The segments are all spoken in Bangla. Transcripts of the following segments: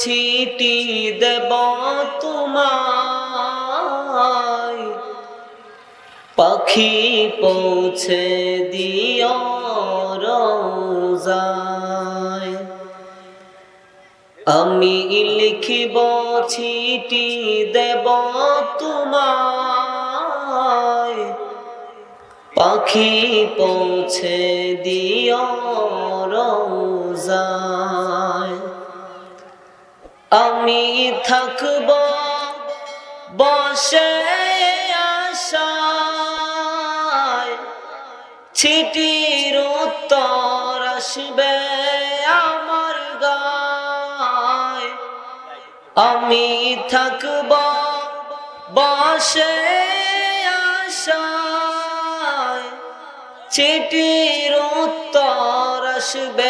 চিঠি দেব তোমায়। পাখি পৌঁছে দিও রোজায়। আমি লিখিব চিঠি দেব তোমায়। পাখি পৌঁছে দিও রোজায়। আমি থাকব বসে আশায়। ছিটির উত্তর আসবে আমার গায়। আমি থাকব বসে আশায়। চিঠির উত্তর আসবে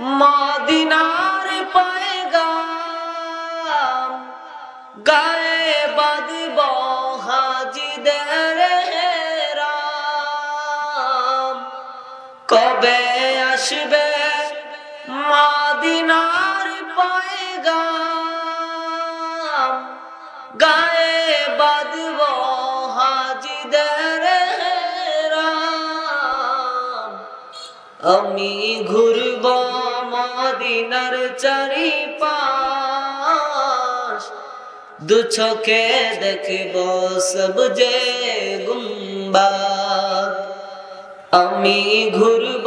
মদিনার পায়গাম গায়ে বাঁধব হাজিদের হেরাম। কবে আসবে মদিনার পায়গাম গায়ে আমি ঘুরব মদিনার চারি পাশ দেখব সব যে গুম্বাদ আমি ঘুরব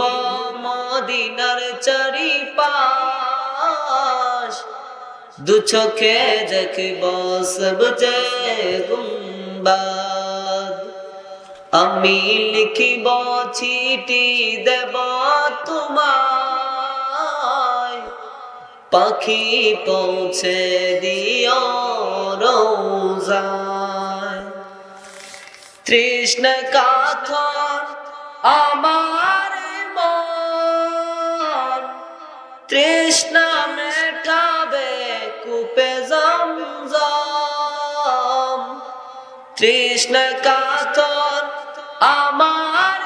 মদিনার চারি পাশ দেখব সব যে গুম্বাদ আমি লিখিব চিঠি দেব তোমায়। পাখি পৌঁছে দিও রোজায়। তৃষ্ণ কাথর আমার তৃষ্ণ মেটাবে কূপে জমজম। তৃষ্ণ কাতর আমার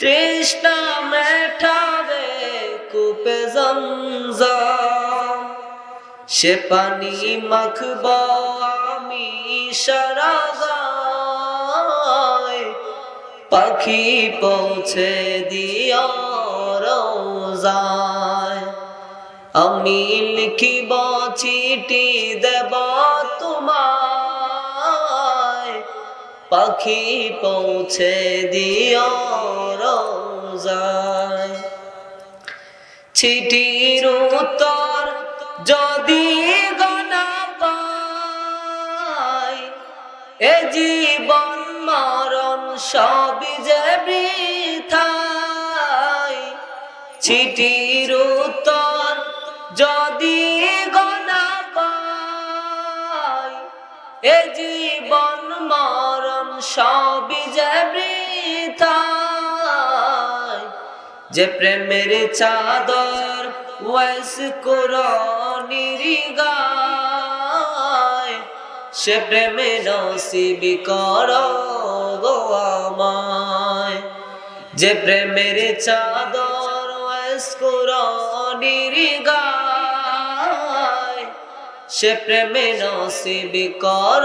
তৃষ্ণ মেটাবে কূপে সে পানি মাখব আমি সারা গায় পাখি পৌঁছে দিও রোজায়। আমি লিখিব চিঠি দেব পাখি পৌঁছে দিও রোজায়। চিঠির উত্তর যদি গনা পাই, এ জীবন মরণ সবই যে বৃথাই। চিঠির উত্তর যদি গনা পাই, এ জীবন মরণ সবই যে প্রেমের চাদর ওয়াইস গায়, সে প্রেমে নসিবি কর গো আমায়। যে প্রেমের চাদর ওয়াইস গায়, সে প্রেমে নসিবি কর